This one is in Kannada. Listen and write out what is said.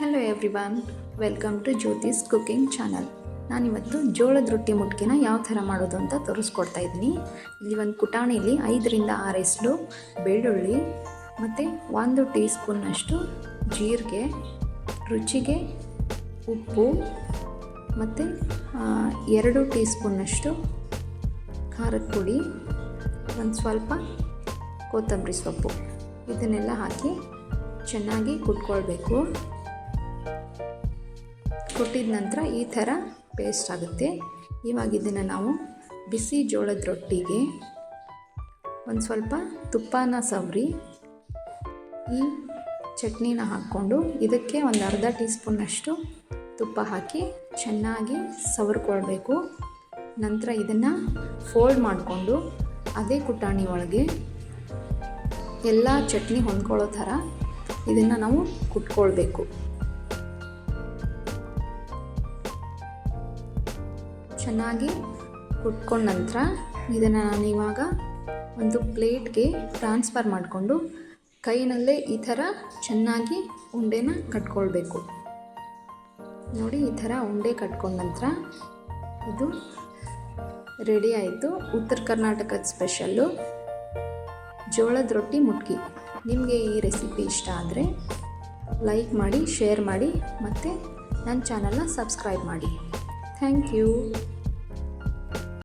Hello everyone welcome to Jyothi's cooking channel ನಾನಿವತ್ತು ಜೋಳದ ರೊಟ್ಟಿ ಮುಟ್ಕಿನ ಯಾವ ಥರ ಮಾಡೋದು ಅಂತ ತೋರಿಸ್ಕೊಡ್ತಾ ಇದ್ದೀನಿ. ಇಲ್ಲಿ ಒಂದು ಕುಟಾಣಿಲಿ ಐದರಿಂದ ಆರು ಎಸ್ಲು ಬೆಳ್ಳುಳ್ಳಿ, ಮತ್ತು ಒಂದು ಟೀ ಸ್ಪೂನ್ನಷ್ಟು ಜೀರಿಗೆ, ರುಚಿಗೆ ಉಪ್ಪು, ಮತ್ತು ಎರಡು ಟೀ ಸ್ಪೂನ್ನಷ್ಟು ಖಾರದ ಪುಡಿ, ಒಂದು ಸ್ವಲ್ಪ ಕೊತ್ತಂಬರಿ ಸೊಪ್ಪು. ಇದನ್ನೆಲ್ಲ ಹಾಕಿ ಚೆನ್ನಾಗಿ ಕುಟ್ಕೊಳ್ಬೇಕು. ಕುಟ್ಟಿದ ನಂತರ ಈ ಥರ ಪೇಸ್ಟ್ ಆಗುತ್ತೆ. ಇವಾಗ ಇದನ್ನು ನಾವು ಬಿಸಿ ಜೋಳದ ರೊಟ್ಟಿಗೆ ಒಂದು ಸ್ವಲ್ಪ ತುಪ್ಪನ ಸವರಿ, ಈ ಚಟ್ನಿನ ಹಾಕ್ಕೊಂಡು ಇದಕ್ಕೆ ಒಂದು ಅರ್ಧ ಟೀ ಸ್ಪೂನಷ್ಟು ತುಪ್ಪ ಹಾಕಿ ಚೆನ್ನಾಗಿ ಸವರ್ಕೊಳ್ಬೇಕು. ನಂತರ ಇದನ್ನು ಫೋಲ್ಡ್ ಮಾಡಿಕೊಂಡು ಅದೇ ಕುಟಾಣಿ ಒಳಗೆ ಎಲ್ಲ ಚಟ್ನಿ ಹೊಂದ್ಕೊಳ್ಳೋ ಥರ ಇದನ್ನು ನಾವು ಕುಟ್ಕೊಳ್ಬೇಕು. ಚೆನ್ನಾಗಿ ಕುಟ್ಕೊಂಡ ನಂತರ ಇದನ್ನು ನಾನು ಇವಾಗ ಒಂದು ಪ್ಲೇಟ್ಗೆ ಟ್ರಾನ್ಸ್ಫರ್ ಮಾಡಿಕೊಂಡು ಕೈನಲ್ಲೇ ಈ ಥರ ಚೆನ್ನಾಗಿ ಉಂಡೆನ ಕಟ್ಕೊಳ್ಬೇಕು. ನೋಡಿ, ಈ ಥರ ಉಂಡೆ ಕಟ್ಕೊಂಡ ನಂತರ ಇದು ರೆಡಿ ಆಯಿತು. ಉತ್ತರ ಕರ್ನಾಟಕದ ಸ್ಪೆಷಲ್ಲು ಜೋಳದ ರೊಟ್ಟಿ ಮುಟ್ಕಿ. ನಿಮಗೆ ಈ ರೆಸಿಪಿ ಇಷ್ಟ ಆದರೆ ಲೈಕ್ ಮಾಡಿ, ಶೇರ್ ಮಾಡಿ, ಮತ್ತು ನನ್ನ ಚಾನಲ್ನ ಸಬ್ಸ್ಕ್ರೈಬ್ ಮಾಡಿ. Thank you.